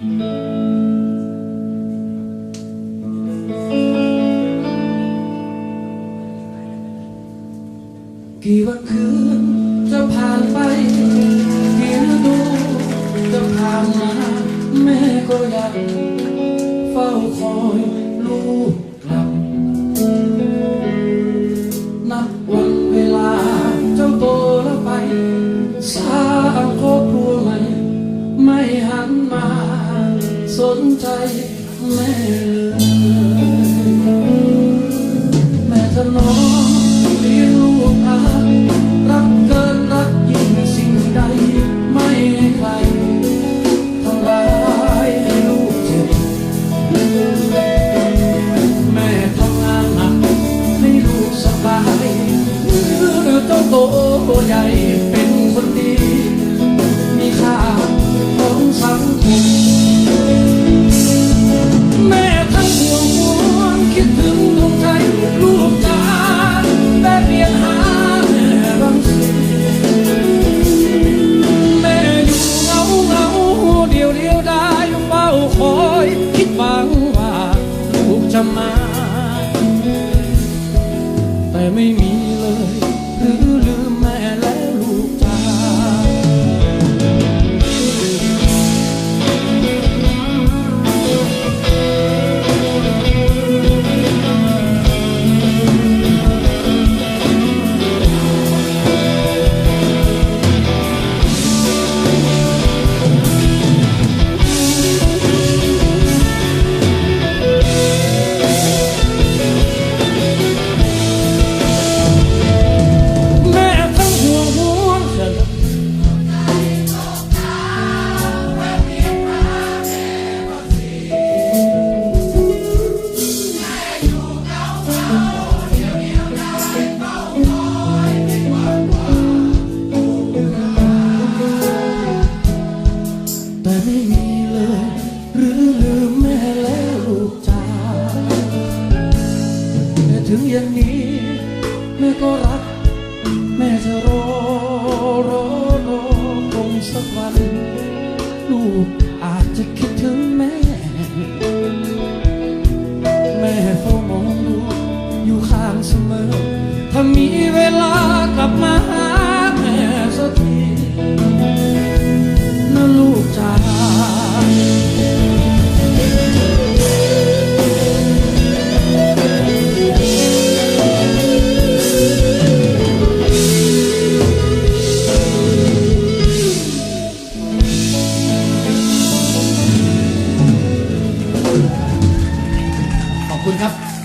กี่วันคืนจะผ่านไป กี่ฤดูจะผ่านมาแม่ก็ยังเฝ้าคอย สนใจแม่เลยแม่ถนอมเลี้ยงลูกอารักเกินรักยิ่งสิ่งใดไม่ให้ใครทำร้ายให้ลูกเจ็บแม่ทำงานหนักให้ลูกสบายเจ้าโตใหญ่ คิดถึงดวงใจลูกจ๋าแต่เพียนหาแม่รังสีแม่อยู่เงาเงาเดียวเดียวได้เฝ้าคอยคิดหวังว่าลูกจะมา แต่ไม่มี มีเลย หรือลืมแม่แล้วลูกจ๋าแต่ถึงอย่างนี้ แม่ก็รัก แม่จะรอรอรอคงสักวัน ลูกอาจจะคิดถึงแม่ แม่เฝ้ามองลูกอยู่ข้างเสมอ ถ้ามีเวลา คุณครับ